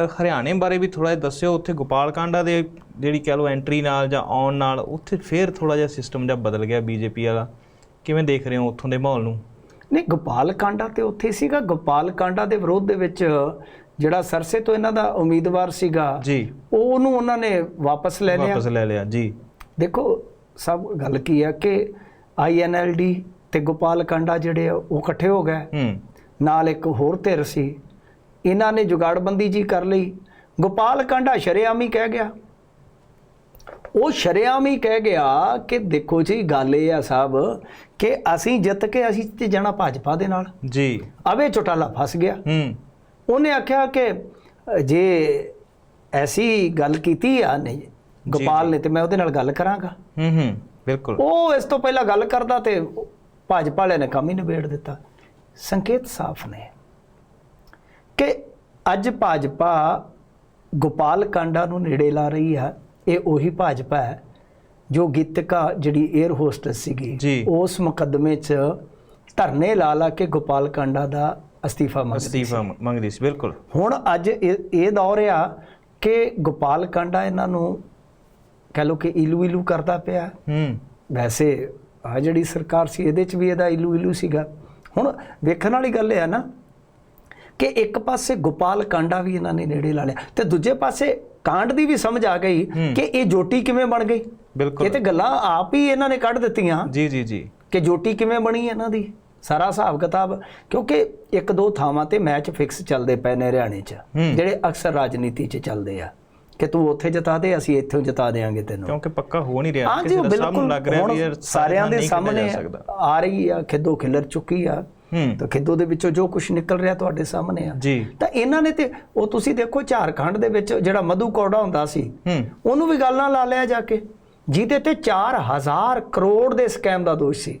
ਹਰਿਆਣੇ ਬਾਰੇ ਵੀ ਥੋੜਾ ਜਿਹਾ ਦੱਸਿਓ ਉੱਥੇ ਗੋਪਾਲ ਕਾਂਡਾ ਦੇ ਜਿਹੜੀ ਕਹਿ ਲਓ ਐਂਟਰੀ ਨਾਲ ਜਾਂ ਆਉਣ ਨਾਲ ਉੱਥੇ ਫੇਰ ਥੋੜਾ ਜਿਹਾ ਸਿਸਟਮ ਜਿਹਾ ਬਦਲ ਗਿਆ ਬੀਜੇਪੀ ਵਾਲਾ। ਕਿਵੇਂ ਦੇਖ ਰਹੇ ਹੋ ਉੱਥੋਂ ਦੇ ਮਾਹੌਲ ਨੂੰ? ਨਹੀਂ ਗੋਪਾਲ ਕਾਂਡਾ ਤੇ ਉੱਥੇ ਸੀਗਾ। ਗੋਪਾਲ ਕਾਂਡਾ ਦੇ ਵਿਰੋਧ ਦੇ ਵਿੱਚ ਜਿਹੜਾ ਸਰਸੇ ਤੋਂ ਇਹਨਾਂ ਦਾ ਉਮੀਦਵਾਰ ਸੀਗਾ ਜੀ। ਉਹ ਉਹਨੂੰ ਉਹਨਾਂ ਨੇ ਵਾਪਸ ਲੈ ਲਿਆ। ਵਾਪਸ ਲੈ ਲਿਆ ਜੀ। ਦੇਖੋ ਸਭ ਗੱਲ ਕੀ ਹੈ ਕਿ ਆਈਐਨਐਲਡੀ ਤੇ ਗੋਪਾਲ ਕਾਂਡਾ ਜਿਹੜੇ ਉਹ ਇਕੱਠੇ ਹੋ ਗਏ। ਹੂੰ। ਨਾਲ ਇੱਕ ਹੋਰ ਧਿਰ ਸੀ ਇਹਨਾਂ ਨੇ ਜੁਗਾੜਬੰਦੀ ਜੀ ਕਰ ਲਈ। ਗੋਪਾਲ ਕਾਂਡਾ ਸ਼ਰੇਆਮ ਕਹਿ ਗਿਆ। ਉਹ ਸ਼ਰੇਆਮ ਕਹਿ ਗਿਆ ਕਿ ਦੇਖੋ ਜੀ ਗੱਲ ਇਹ ਆ ਸਾਹਿਬ ਕਿ ਅਸੀਂ ਜਿੱਤ ਕੇ ਅਸੀਂ ਤੇ ਜਾਣਾ ਭਾਜਪਾ ਦੇ ਨਾਲ। ਜੀ। ਅਵੇ ਚੋਟਾਲਾ ਫਸ ਗਿਆ। ਹੂੰ। ਉਹਨੇ ਆਖਿਆ ਕਿ ਜੇ ਐਸੀ ਗੱਲ ਕੀਤੀ ਆ ਨਹੀਂ ਗੋਪਾਲ ਨੇ ਤੇ ਮੈਂ ਉਹਦੇ ਨਾਲ ਗੱਲ ਕਰਾਂਗਾ। ਹੂੰ ਹੂੰ ਬਿਲਕੁਲ। ਉਹ ਇਸ ਤੋਂ ਪਹਿਲਾਂ ਗੱਲ ਕਰਦਾ ਤੇ ਭਾਜਪਾ ਵਾਲਿਆਂ ਨੇ ਕੰਮ ਹੀ ਨਿਬੇੜ ਦਿੱਤਾ। ਸੰਕੇਤ ਸਾਫ਼ ਨੇ। ਕਿ ਅੱਜ ਭਾਜਪਾ ਗੋਪਾਲ ਕਾਂਡਾ ਨੂੰ ਨੇੜੇ ਲਾ ਰਹੀ ਹੈ ਇਹ ਉਹੀ ਭਾਜਪਾ ਹੈ ਜੋ ਗੀਤਕਾ ਜਿਹੜੀ 에ਅਰ ਹੋਸਟਸ ਸੀਗੀ। ਉਸ ਮੁਕੱਦਮੇ 'ਚ ਧਰਨੇ ਲਾ ਲਾ ਕੇ ਗੋਪਾਲ ਕਾਂਡਾ ਦਾ ਅਸਤੀਫਾ ਮੰਗਦੀ ਅਸਤੀਫਾ ਮੰਗਦੀ ਸੀ ਬਿਲਕੁਲ। ਹੁਣ ਅੱਜ ਇਹ ਇਹ ਦੌਰ ਆ ਕਿ ਗੋਪਾਲ ਕਾਂਡਾ ਇਹਨਾਂ ਨੂੰ ਕਹ ਲੋ ਕਿ ਇਲੂ ਇਲੂ ਕਰਦਾ ਪਿਆ। ਹੂੰ। ਵੈਸੇ ਆ ਜਿਹੜੀ ਸਰਕਾਰ ਸੀ ਇਹਦੇ ਚ ਵੀ ਇਹਦਾ ਇਲੂ ਇਲੂ ਸੀਗਾ। ਹੁਣ ਵੇਖਣ ਵਾਲੀ ਗੱਲ ਇਹ ਆ ਨਾ ਕਿ ਇੱਕ ਪਾਸੇ ਗੋਪਾਲ ਕਾਂਡਾ ਵੀ ਇਹਨਾਂ ਨੇ ਨੇੜੇ ਲਾ ਲਿਆ ਤੇ ਦੂਜੇ ਪਾਸੇ ਕਾਂਡ ਦੀ ਵੀ ਸਮਝ ਆ ਗਈ। ਕਿ ਇਹ ਜੋਟੀ ਕਿਵੇਂ ਬਣ ਗਈ। ਬਿਲਕੁਲ। ਇਹ ਤੇ ਗੱਲਾਂ ਆਪ ਹੀ ਇਹਨਾਂ ਨੇ ਕੱਢ ਦਿੱਤੀਆਂ। ਜੀ ਜੀ ਜੀ। ਕਿ ਜੋਟੀ ਕਿਵੇਂ ਬਣੀ ਇਹਨਾਂ ਦੀ। ਸਾਰਾ ਹਿਸਾਬ ਕਿਤਾਬ ਕਿਉਂਕਿ ਇੱਕ ਦੋ ਥਾਵਾਂ ਤੇ ਮੈਚ ਫਿਕਸ ਚੱਲਦੇ ਪਏ ਨੇ ਹਰਿਆਣੇ 'ਚ। ਜਿਹੜੇ ਅਕਸਰ ਰਾਜਨੀਤੀ 'ਚ ਚੱਲਦੇ ਆ। ਕਿ ਤੂੰ ਉੱਥੇ ਜਿਤਾ ਦੇ ਅਸੀਂ ਇੱਥੋਂ ਜਿਤਾ ਦੇਾਂਗੇ ਤੈਨੂੰ। ਕਿਉਂਕਿ ਪੱਕਾ ਹੋ ਨਹੀਂ ਰਿਹਾ। ਕਿਸੇ ਦਾ ਬਿਲਕੁਲ। ਲੱਗ ਰਿਹਾ ਵੀ ਸਾਰਿਆਂ ਦੇ ਸਾਹਮਣੇ ਆ ਰਹੀ ਆ ਖਿੱਦੋ ਖਿਲਰ ਚੁੱਕੀ ਆ। ਤਾਂ ਖਿੱਦੋ ਦੇ ਵਿੱਚੋਂ ਜੋ ਕੁਝ ਨਿਕਲ ਰਿਹਾ ਤੁਹਾਡੇ ਸਾਹਮਣੇ ਆ। ਤਾਂ ਇਹਨਾਂ ਨੇ ਤੇ ਉਹ ਤੁਸੀਂ ਦੇਖੋ ਝਾਰਖੰਡ ਦੇ ਵਿੱਚ ਜਿਹੜਾ ਮਧੂ ਕੌੜਾ ਹੁੰਦਾ ਸੀ ਉਹਨੂੰ ਵੀ ਗੱਲ ਨਾਲ ਲਾ ਲਿਆ ਜਾ ਕੇ। ਜਿਹਦੇ ਤੇ 4000 ਕਰੋੜ ਦੇ ਸਕੈਮ ਦਾ ਦੋਸ਼ ਸੀ।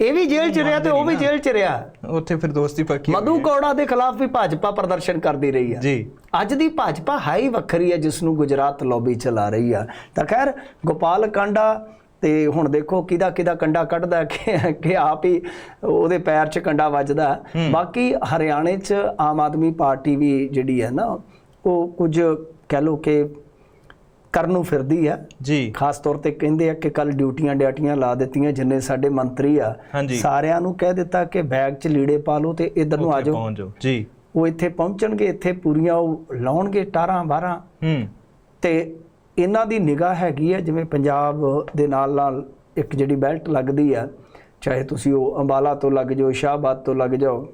ਇਹ ਵੀ ਜੇਲ੍ਹ 'ਚ ਰਿਹਾ ਤੇ ਉਹ ਵੀ ਜੇਲ੍ਹ 'ਚ ਰਿਹਾ। ਉੱਥੇ ਫਿਰ ਦੋਸਤੀ ਪੱਕੀ ਮਧੂ ਕੌੜਾ ਦੇ ਖਿਲਾਫ ਵੀ ਭਾਜਪਾ ਪ੍ਰਦਰਸ਼ਨ ਕਰਦੀ ਰਹੀ ਆ। ਜੀ। ਅੱਜ ਦੀ ਭਾਜਪਾ ਹਾਈ ਵੱਖਰੀ ਹੈ ਜਿਸ ਨੂੰ ਗੁਜਰਾਤ ਲੌਬੀ ਚਲਾ ਰਹੀ ਆ। ਤਾਂ ਖੈਰ ਗੋਪਾਲ ਕਾਂਡਾ ਤੇ ਹੁਣ ਦੇਖੋ ਕਿਹਦਾ ਕਿਹਦਾ ਕੰਡਾ ਕੱਢਦਾ ਕਿ ਕਿ ਆਪ ਹੀ ਉਹਦੇ ਪੈਰ 'ਚ ਕੰਡਾ ਵੱਜਦਾ ਬਾਕੀ ਹਰਿਆਣੇ 'ਚ ਆਮ ਆਦਮੀ ਪਾਰਟੀ ਵੀ ਜਿਹੜੀ ਹੈ ਨਾ ਉਹ ਕੁਝ ਕਹਿ ਲੋ ਕਿ ਕਰਨ ਨੂੰ ਫਿਰਦੀ ਆ ਜੀ। ਖਾਸ ਤੌਰ ਤੇ ਕਹਿੰਦੇ ਆ ਕਿ ਕੱਲ ਡਿਊਟੀਆਂ ਡਿਊਟੀਆਂ ਲਾ ਦਿੱਤੀਆਂ ਜਿੰਨੇ ਸਾਡੇ ਮੰਤਰੀ ਆ। ਸਾਰਿਆਂ ਨੂੰ ਕਹਿ ਦਿੱਤਾ ਕਿ ਬੈਗ 'ਚ ਲੀੜੇ ਪਾ ਲਓ ਤੇ ਇਧਰ ਨੂੰ ਆ ਜਾਓ। ਜੀ। ਉਹ ਇੱਥੇ ਪਹੁੰਚਣਗੇ ਇੱਥੇ ਪੂਰੀਆਂ ਉਹ ਲਾਉਣਗੇ 18 12 ਹੂੰ। ਤੇ ਇਹਨਾਂ ਦੀ ਨਿਗਾਹ ਹੈਗੀ ਹੈ ਜਿਵੇਂ ਪੰਜਾਬ ਦੇ ਨਾਲ ਨਾਲ ਇੱਕ ਜਿਹੜੀ ਬੈਲਟ ਲੱਗਦੀ ਆ ਚਾਹੇ ਤੁਸੀਂ ਉਹ ਅੰਬਾਲਾ ਤੋਂ ਲੱਗ ਜਾਓ ਸ਼ਾਹਬਾਦ ਤੋਂ ਲੱਗ ਜਾਓ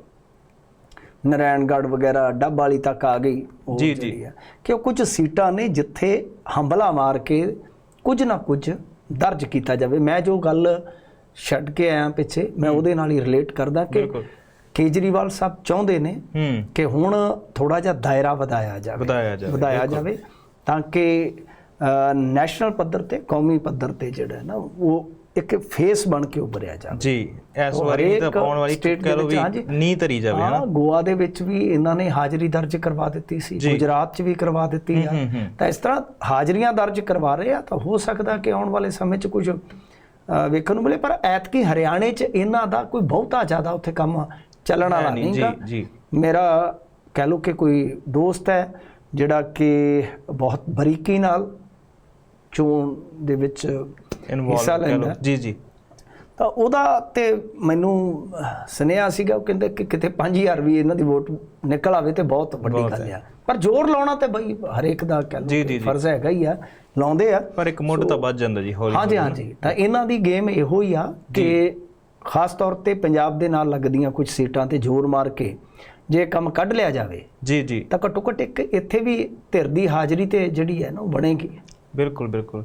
ਨਰੈਣਗੜ੍ਹ ਵਗੈਰਾ ਡੱਬ ਵਾਲੀ ਤੱਕ ਆ ਗਈ ਉਹ ਜੀ। ਜਿਹੜੀ ਆ ਕਿ ਉਹ ਕੁਝ ਸੀਟਾਂ ਨੇ ਜਿੱਥੇ ਹੰਬਲਾ ਮਾਰ ਕੇ ਕੁਝ ਨਾ ਕੁਝ ਦਰਜ ਕੀਤਾ ਜਾਵੇ ਮੈਂ ਜੋ ਗੱਲ ਛੱਡ ਕੇ ਆਇਆ ਪਿੱਛੇ ਮੈਂ ਉਹਦੇ ਨਾਲ ਹੀ ਰਿਲੇਟ ਕਰਦਾ ਕਿ। ਕੇਜਰੀਵਾਲ ਸਾਹਿਬ ਚਾਹੁੰਦੇ ਨੇ ਕਿ ਹੁਣ ਥੋੜਾ ਜਿਹਾ ਦਾਇਰਾ ਵਧਾਇਆ ਜਾਵੇ ਵਧਾਇਆ ਜਾਵੇ, ਵਧਾਇਆ। ਜਾਵੇ ਤਾਂ ਕਿ ਨੈਸ਼ਨਲ ਪੱਧਰ ਤੇ ਕੌਮੀ ਪੱਧਰ ਤੇ ਜਿਹੜਾ ਹੈ ਨਾ ਉਹ ਇੱਕ ਫੇਸ ਬਣ ਕੇ ਉੱਭਰਿਆ ਜਾਵੇ ਜੀ ਇਸ ਵਾਰੀ ਤਾਂ ਪਾਉਣ ਵਾਲੀ ਕਹਿ ਹਾਂਜੀ। ਵੀ ਨੀ ਧਰੀ ਜਾਵੇ ਹਾਂ ਹਨਾ ਗੋਆ ਦੇ ਵਿੱਚ ਵੀ ਇਹਨਾਂ ਨੇ ਹਾਜ਼ਰੀ ਦਰਜ ਕਰਵਾ ਦਿੱਤੀ ਸੀ। ਗੁਜਰਾਤ 'ਚ ਵੀ ਕਰਵਾ ਦਿੱਤੀ ਆ। ਤਾਂ ਇਸ ਤਰ੍ਹਾਂ ਹਾਜ਼ਰੀਆਂ ਦਰਜ ਕਰਵਾ ਰਹੇ ਆ ਤਾਂ ਹੋ ਸਕਦਾ ਕਿ ਆਉਣ ਵਾਲੇ ਸਮੇਂ 'ਚ ਕੁਝ ਵੇਖਣ ਨੂੰ ਮਿਲੇ ਪਰ ਐਤਕੀ ਹਰਿਆਣੇ 'ਚ ਇਹਨਾਂ ਦਾ ਕੋਈ ਬਹੁਤਾ ਜ਼ਿਆਦਾ ਉੱਥੇ ਕੰਮ ਚੱਲਣ ਵਾਲਾ ਨਹੀਂ, ਨਹੀਂਗਾ ਜੀ, ਜੀ। ਮੇਰਾ ਕਹਿ ਲਓ ਕਿ ਕੋਈ ਦੋਸਤ ਹੈ ਜਿਹੜਾ ਕਿ ਬਹੁਤ ਬਰੀਕੀ ਨਾਲ ਚੋਣ ਦੇ ਵਿੱਚ ਹਿੱਸਾ ਲੈਂਦਾ। ਜੀ ਜੀ। ਤਾਂ ਉਹਦਾ ਤੇ ਮੈਨੂੰ ਸੁਨੇਹਾ ਸੀਗਾ ਉਹ ਕਹਿੰਦੇ ਕਿ ਕਿਤੇ 5000 ਵੀ ਇਹਨਾਂ ਦੀ ਵੋਟ ਨਿਕਲ ਆਵੇ ਤੇ ਬਹੁਤ ਵੱਡੀ ਗੱਲ ਆ। ਪਰ ਜ਼ੋਰ ਲਾਉਣਾ ਤੇ ਬਈ ਹਰੇਕ ਦਾ ਕਹਿ ਜੀ, ਲਓ ਜੀ, ਕਿ ਜੀ। ਫਰਜ਼ ਹੈਗਾ ਹੀ ਆ ਲਾਉਂਦੇ ਆ। ਪਰ ਇੱਕ ਮੁੱਢ ਤਾਂ ਵੱਜ ਜਾਂਦਾ ਜੀ ਹੌਲੀ ਹਾਂਜੀ। ਹਾਂਜੀ। ਤਾਂ ਇਹਨਾਂ ਦੀ ਗੇਮ ਇਹੋ ਹੀ ਆ ਕਿ ਖਾਸ ਤੌਰ ਤੇ ਪੰਜਾਬ ਦੇ ਨਾਲ ਲੱਗਦੀਆਂ ਕੁਝ ਸੀਟਾਂ ਤੇ ਜ਼ੋਰ ਮਾਰ ਕੇ ਜੇ ਕੰਮ ਕੱਢ ਲਿਆ ਜਾਵੇ ਜੀ ਜੀ। ਤਾਂ ਘੱਟੋ ਘੱਟ ਇੱਕ ਇੱਥੇ ਵੀ ਧਿਰ ਦੀ ਹਾਜ਼ਰੀ ਤੇ ਜਿਹੜੀ ਹੈ ਨਾ ਉਹ ਬਣੇਗੀ। ਬਿਲਕੁਲ ਬਿਲਕੁਲ।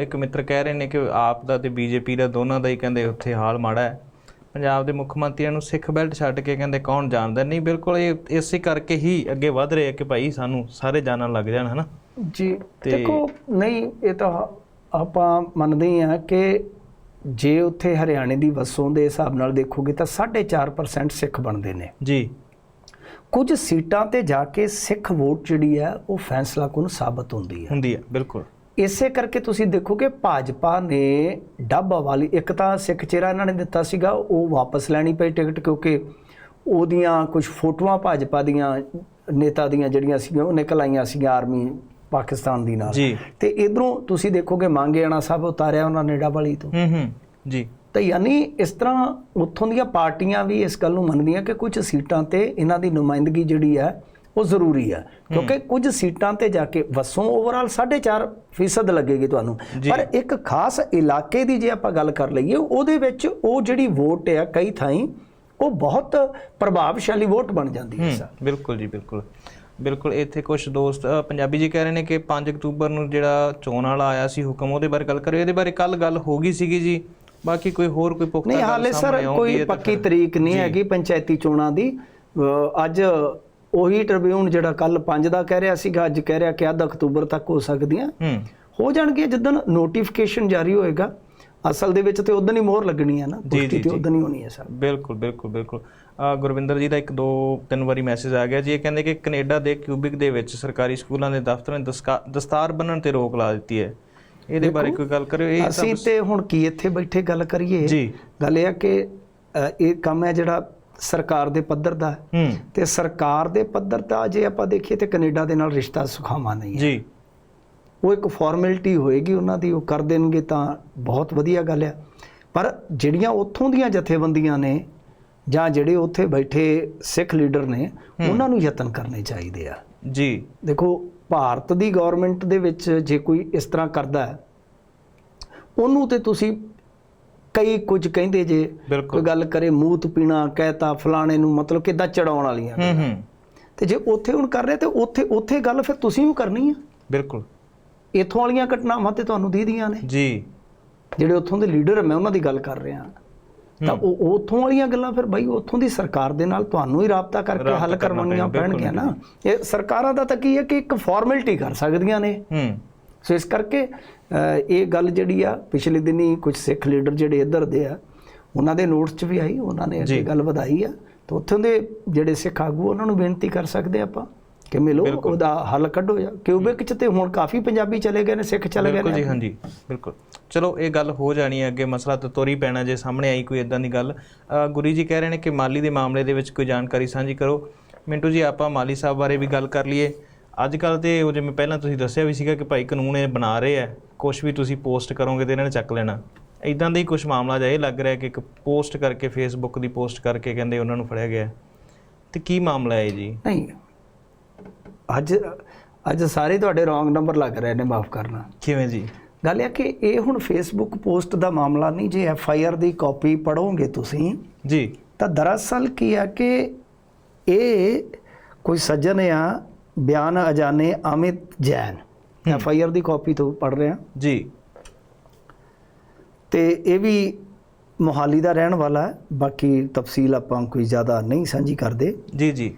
ਇੱਕ ਮਿੱਤਰ ਕਹਿ ਰਹੇ ਨੇ ਕਿ ਆਪ ਦਾ ਤੇ ਬੀਜੇਪੀ ਦਾ ਦੋਨਾਂ ਦਾ ਹੀ ਕਹਿੰਦੇ ਉੱਥੇ ਹਾਲ ਮਾੜਾ ਹੈ। ਪੰਜਾਬ ਦੇ ਮੁੱਖ ਮੰਤਰੀਆਂ ਨੂੰ ਸਿੱਖ ਬੈਲਟ ਛੱਡ ਕੇ ਕਹਿੰਦੇ ਕੌਣ ਜਾਣਦਾ? ਨਹੀਂ ਬਿਲਕੁਲ ਇਹ ਇਸੇ ਕਰਕੇ ਹੀ ਅੱਗੇ ਵਧ ਰਹੇ ਆ ਕਿ ਭਾਈ ਸਾਨੂੰ ਸਾਰੇ ਜਾਣਨ ਲੱਗ ਜਾਣ ਹਨਾ? ਜੀ ਦੇਖੋ ਨਹੀਂ ਇਹ ਤਾਂ ਆਪਾਂ ਮੰਨਦੇ ਹੀ ਆ ਕਿ ਜੇ ਉੱਥੇ ਹਰਿਆਣੇ ਦੀ ਵਸੋਂ ਦੇ ਹਿਸਾਬ ਨਾਲ ਦੇਖੋਗੇ ਤਾਂ 4.5% ਸਿੱਖ ਬਣਦੇ ਨੇ। ਜੀ। ਕੁਝ ਸੀਟਾਂ ਤੇ ਜਾ ਕੇ ਸਿੱਖ ਵੋਟ ਜਿਹੜੀ ਹੈ ਉਹ ਫੈਸਲਾ ਕੁਨ ਸਾਬਤ ਹੁੰਦੀ ਹੈ। ਹੁੰਦੀ ਹੈ ਬਿਲਕੁਲ। ਇਸੇ ਕਰਕੇ ਤੁਸੀਂ ਦੇਖੋਗੇ ਭਾਜਪਾ ਨੇ ਡੱਬ ਵਾਲੀ ਇੱਕ ਤਾਂ ਸਿੱਖ ਚਿਹਰਾ ਇਹਨਾਂ ਨੇ ਦਿੱਤਾ ਸੀਗਾ ਉਹ ਵਾਪਸ ਲੈਣੀ ਪਈ ਟਿਕਟ ਕਿਉਂਕਿ ਉਹਦੀਆਂ ਕੁਝ ਫੋਟੋਆਂ ਭਾਜਪਾ ਦੀਆਂ ਨੇਤਾ ਦੀਆਂ ਜਿਹੜੀਆਂ ਸੀਗੀਆਂ ਉਹ ਨਿਕਲ ਆਈਆਂ ਸੀਗੀਆਂ ਆਰਮੀ ਪਾਕਿਸਤਾਨ ਦੀ ਨਾਲ। ਤੇ ਇਧਰੋਂ ਤੁਸੀਂ ਦੇਖੋਗੇ ਮੰਗੇਆਣਾ ਸਾਹਿਬ ਉਤਾਰਿਆ ਉਹਨਾਂ ਨੇ ਡਬਲੀ ਤੋਂ। ਹੂੰ ਹੂੰ ਜੀ। ਤਾਂ ਯਾਨੀ ਇਸ ਤਰ੍ਹਾਂ ਉੱਥੋਂ ਦੀਆਂ ਪਾਰਟੀਆਂ ਵੀ ਇਸ ਗੱਲ ਨੂੰ ਮੰਨਦੀਆਂ ਕਿ ਕੁਝ ਸੀਟਾਂ ਤੇ ਇਹਨਾਂ ਦੀ ਨੁਮਾਇੰਦਗੀ ਜਿਹੜੀ ਹੈ ਉਹ ਜ਼ਰੂਰੀ ਹੈ ਕਿਉਂਕਿ ਕੁਝ ਸੀਟਾਂ ਤੇ ਜਾ ਕੇ ਵਸੋਂ ਓਵਰਆਲ 4.5% ਫੀਸਦ ਲੱਗੇਗੀ ਤੁਹਾਨੂੰ। ਪਰ ਇੱਕ ਖਾਸ ਇਲਾਕੇ ਦੀ ਜੇ ਆਪਾਂ ਗੱਲ ਕਰ ਲਈਏ ਉਹਦੇ ਵਿੱਚ ਉਹ ਜਿਹੜੀ ਵੋਟ ਹੈ ਕਈ ਥਾਈਂ ਉਹ ਬਹੁਤ ਪ੍ਰਭਾਵਸ਼ਾਲੀ ਵੋਟ ਬਣ ਜਾਂਦੀ ਹੈ ਹੂੰ ਬਿਲਕੁਲ ਜੀ ਬਿਲਕੁਲ। ਬਿਲਕੁਲ ਇੱਥੇ ਕੁਝ ਦੋਸਤ ਪੰਜਾਬੀ ਜੀ ਕਹਿ ਰਹੇ ਨੇ ਕਿ 5 ਅਕਤੂਬਰ ਨੂੰ ਜਿਹੜਾ ਚੋਣ ਵਾਲਾ ਆਇਆ ਸੀ ਹੁਕਮ ਉਹਦੇ ਬਾਰੇ ਗੱਲ ਕਰਿਓ। ਇਹਦੇ ਬਾਰੇ ਕੱਲ ਗੱਲ ਹੋ ਗਈ ਸੀਗੀ ਜੀ। ਬਾਕੀ ਕੋਈ ਹੋਰ ਕੋਈ ਪੁਖਤਾ ਨਹੀਂ ਹਾਲੇ ਸਰ ਕੋਈ ਪੱਕੀ ਤਰੀਕ ਨਹੀਂ ਹੈਗੀ ਪੰਚਾਇਤੀ ਚੋਣਾਂ ਦੀ। ਅੱਜ ਉਹੀ ਟ੍ਰਿਬਿਊਨ ਜਿਹੜਾ ਕੱਲ 5 ਦਾ ਕਹਿ ਰਿਹਾ ਸੀਗਾ ਅੱਜ ਕਹਿ ਰਿਹਾ ਕਿ ਅੱਧ ਅਕਤੂਬਰ ਤੱਕ ਹੋ ਸਕਦੀਆਂ। ਹੂੰ। ਹੋ ਜਾਣਗੇ ਜਦੋਂ ਨੋਟੀਫਿਕੇਸ਼ਨ ਜਾਰੀ ਹੋਏਗਾ। ਅਸਲ ਦੇ ਵਿੱਚ ਤੇ ਉਦੋਂ ਹੀ ਮੋਹਰ ਲੱਗਣੀ ਹੈ ਨਾ ਪੁਸ਼ਟੀ ਤੇ। ਉਦੋਂ ਹੀ ਹੋਣੀ ਹੈ ਸਰ। ਬਿਲਕੁਲ ਬਿਲਕੁਲ ਬਿਲਕੁਲ। ਗੁਰਵਿੰਦਰ ਜੀ ਦਾ ਇੱਕ ਦੋ ਤਿੰਨ ਵਾਰੀ ਮੈਸੇਜ ਆ ਗਿਆ ਜੀ। ਇਹ ਕਹਿੰਦੇ ਕਿ ਕੈਨੇਡਾ ਦੇ ਕਿਊਬਿਕ ਦੇ ਵਿੱਚ ਸਰਕਾਰੀ ਸਕੂਲਾਂ ਦੇ ਦਫ਼ਤਰਾਂ ਦਸਕਾ- ਦਸਤਾਰ ਬੰਨਣ ਤੇ ਰੋਕ ਲਾ ਦਿੱਤੀ ਹੈ। ਇਹਦੇ ਬਾਰੇ ਕੋਈ ਗੱਲ ਕਰਿਓ ਇਹ ਅਸੀਂ ਤੇ ਹੁਣ ਕੀ ਇੱਥੇ ਬੈਠੇ ਗੱਲ ਕਰੀਏ। ਜੀ। ਗੱਲ ਇਹ ਹੈ ਕਿ ਇਹ ਕੰਮ ਹੈ ਜਿਹੜਾ ਸਰਕਾਰ ਦੇ ਪੱਧਰ ਦਾ ਹੈ। ਹੂੰ। ਤੇ ਸਰਕਾਰ ਦੇ ਪੱਧਰ ਦਾ ਜੇ ਆਪਾਂ ਦੇਖੀਏ ਤੇ ਕੈਨੇਡਾ ਦੇ ਨਾਲ ਰਿਸ਼ਤਾ ਸੁਖਾਵਾਂ ਨਹੀਂ ਹੈ। ਜੀ। ਉਹ ਇੱਕ ਫਾਰਮੈਲਿਟੀ ਹੋਏਗੀ ਉਹਨਾਂ ਦੀ ਉਹ ਕਰ ਦੇਣਗੇ ਤਾਂ ਬਹੁਤ ਵਧੀਆ ਗੱਲ ਆ ਪਰ ਜਿਹੜੀਆਂ ਉੱਥੋਂ ਦੀਆਂ ਜਥੇਬੰਦੀਆਂ ਨੇ ਜਾਂ ਜਿਹੜੇ ਉੱਥੇ ਬੈਠੇ ਸਿੱਖ ਲੀਡਰ ਨੇ ਉਹਨਾਂ ਨੂੰ ਯਤਨ ਕਰਨੇ ਚਾਹੀਦੇ ਆ। ਜੀ। ਦੇਖੋ ਭਾਰਤ ਦੀ ਗਵਰਨਮੈਂਟ ਦੇ ਵਿੱਚ ਜੇ ਕੋਈ ਇਸ ਤਰ੍ਹਾਂ ਕਰਦਾ ਹੈ ਉਹਨੂੰ ਤੇ ਤੁਸੀਂ ਕਈ ਕੁਝ ਕਹਿੰਦੇ ਜੇ ਕੋਈ ਗੱਲ ਕਰੇ ਮੂਤ ਪੀਣਾ ਕਹਿਤਾ ਫਲਾਣੇ ਨੂੰ ਮਤਲਬ ਕਿਦਾਂ ਚੜਾਉਣ ਵਾਲੀਆਂ ਹੂੰ ਹੂੰ। ਤੇ ਜੇ ਉੱਥੇ ਹੁਣ ਕਰ ਰਹੇ ਤੇ ਉੱਥੇ ਉੱਥੇ ਗੱਲ ਫਿਰ ਤੁਸੀਂ ਵੀ ਕਰਨੀ ਆ। ਬਿਲਕੁਲ। ਇਥੋਂ ਵਾਲੀਆਂ ਘਟਨਾਵਾਂ ਤੇ ਤੁਹਾਨੂੰ ਦੀਦੀਆਂ ਨੇ। ਜੀ। ਜਿਹੜੇ ਉੱਥੋਂ ਦੇ ਲੀਡਰ ਮੈਂ ਉਹਨਾਂ ਦੀ ਗੱਲ ਕਰ ਰਿਹਾ। ਤਾਂ ਉਹ ਉੱਥੋਂ ਵਾਲੀਆਂ ਗੱਲਾਂ ਫਿਰ ਬਾਈ ਉੱਥੋਂ ਦੀ ਸਰਕਾਰ ਦੇ ਨਾਲ ਤੁਹਾਨੂੰ ਹੀ ਰਾਬਤਾ ਕਰਕੇ ਹੱਲ ਕਰਵਾਉਣੀਆਂ ਪੈਣਗੀਆਂ ਨਾ। ਇਹ ਸਰਕਾਰਾਂ ਦਾ ਤਾਂ ਕੀ ਹੈ ਕਿ ਇੱਕ ਫਾਰਮੈਲਿਟੀ ਕਰ ਸਕਦੀਆਂ ਨੇ। ਹੂੰ। ਸੋ ਇਸ ਕਰਕੇ ਇਹ ਗੱਲ ਜਿਹੜੀ ਆ ਪਿਛਲੇ ਦਿਨੀ ਕੁਝ ਸਿੱਖ ਲੀਡਰ ਜਿਹੜੇ ਇੱਧਰ ਦੇ ਆ ਉਹਨਾਂ ਦੇ ਨੋਟਸ 'ਚ ਵੀ ਆਈ ਉਹਨਾਂ ਨੇ। ਇਹ ਗੱਲ ਵਧਾਈ ਆ। ਤਾਂ ਉੱਥੋਂ ਦੇ ਜਿਹੜੇ ਸਿੱਖ ਆਗੂ ਉਹਨਾਂ ਨੂੰ ਬੇਨਤੀ ਕਰ ਸਕਦੇ ਆਪਾਂ ਕਿ ਮਿਲੋ। ਉਹਦਾ ਹੱਲ ਕੱਢੋ ਜਾਂ ਕਿਊਬਿਕ 'ਚ ਤੇ ਹੁਣ ਕਾਫੀ ਪੰਜਾਬੀ ਚਲੇ ਗਏ ਨੇ ਸਿੱਖ ਚਲੇ ਗਏ ਬਿਲਕੁਲ ਜੀ ਨੇ ਹਾਂਜੀ। ਬਿਲਕੁਲ। ਚਲੋ ਇਹ ਗੱਲ ਹੋ ਜਾਣੀ ਹੈ ਅੱਗੇ ਮਸਲਾ ਤਾਂ ਤੋਰੀ ਪੈਣਾ ਜੇ ਸਾਹਮਣੇ ਆਈ ਕੋਈ ਇਦਾਂ ਦੀ ਗੱਲ। ਗੁਰੀ ਜੀ ਕਹਿ ਰਹੇ ਨੇ ਕਿ ਮਾਲੀ ਦੇ ਮਾਮਲੇ ਦੇ ਵਿੱਚ ਕੋਈ ਜਾਣਕਾਰੀ ਸਾਂਝੀ ਕਰੋ। ਮਿੰਟੂ ਜੀ ਆਪਾਂ ਮਾਲੀ ਸਾਹਿਬ ਬਾਰੇ ਵੀ ਗੱਲ ਕਰ ਲਈਏ। ਅੱਜ ਕੱਲ ਤੇ ਉਹ ਜਿਵੇਂ ਪਹਿਲਾਂ ਤੁਸੀਂ ਦੱਸਿਆ ਵੀ ਸੀਗਾ ਕਿ ਭਾਈ ਕਾਨੂੰਨ ਇਹ ਬਣਾ ਰਹੇ ਆ ਕੁਝ ਵੀ ਤੁਸੀਂ ਪੋਸਟ ਕਰੋਗੇ ਤੇ ਇਹਨਾਂ ਨੇ ਚੱਕ ਲੈਣਾ। ਇਦਾਂ ਦਾ ਹੀ ਕੁਝ ਮਾਮਲਾ ਜਿਹਾ ਇਹ ਲੱਗ ਰਿਹਾ ਕਿ ਇੱਕ ਪੋਸਟ ਕਰਕੇ ਫੇਸਬੁੱਕ ਦੀ ਪੋਸਟ ਕਰਕੇ ਕਹਿੰਦੇ ਉਹਨਾਂ ਨੂੰ ਫੜਿਆ ਗਿਆ। ਤੇ ਕੀ ਮਾਮਲਾ ਹੈ ਜੀ? ਨਹੀਂ ਅੱਜ ਅੱਜ ਸਾਰੇ ਤੁਹਾਡੇ ਰੋਂਗ ਨੰਬਰ ਲੱਗ ਰਹੇ ਨੇ ਮਾਫ ਕਰਨਾ। ਕਿਵੇਂ ਜੀ? ਗੱਲ ਇਹ ਕਿ ਇਹ ਹੁਣ ਫੇਸਬੁੱਕ ਪੋਸਟ ਦਾ ਮਾਮਲਾ ਨਹੀਂ ਜੇ ਐਫ ਆਈ ਆਰ ਦੀ ਕਾਪੀ ਪੜੋਗੇ ਤੁਸੀਂ ਜੀ। ਤਾਂ ਦਰਅਸਲ ਕੀ ਹੈ ਕਿ ਇਹ ਕੋਈ ਸੱਜਣ ਆ ਬਿਆਨ ਅਜਾਨੇ Amit Jain. F I R the copy ਤੋਂ ਪੜ ਰਿਹਾ ਜੀ। ਤੇ ਇਹ ਵੀ ਮੋਹਾਲੀ ਦਾ ਰਹਿਣ ਵਾਲਾ ਹੈ। ਬਾਕੀ ਤਫਸੀਲ ਆਪਾਂ ਕੋਈ ਜ਼ਿਆਦਾ ਨਹੀਂ ਸਾਂਝੀ ਕਰਦੇ। ਜੀ ਜੀ।